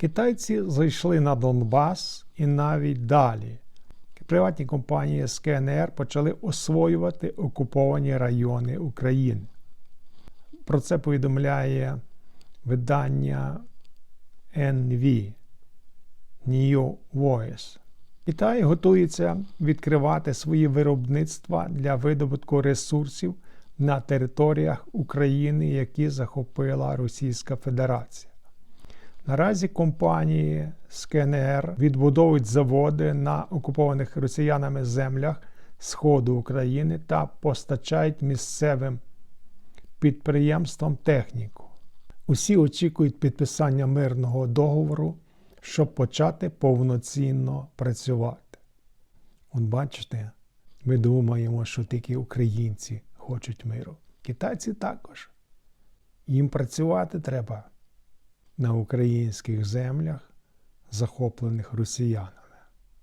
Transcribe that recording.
Китайці зайшли на Донбас і навіть далі. Приватні компанії з КНР почали освоювати окуповані райони України. Про це повідомляє видання NV New Voice. Китай готується відкривати свої виробництва для видобутку ресурсів на територіях України, які захопила Російська Федерація. Наразі компанії з КНР відбудовують заводи на окупованих росіянами землях Сходу України та постачають місцевим підприємствам техніку. Усі очікують підписання мирного договору, щоб почати повноцінно працювати. От бачите, ми думаємо, що тільки українці хочуть миру. Китайці також. Їм працювати треба на українських землях, захоплених росіянами.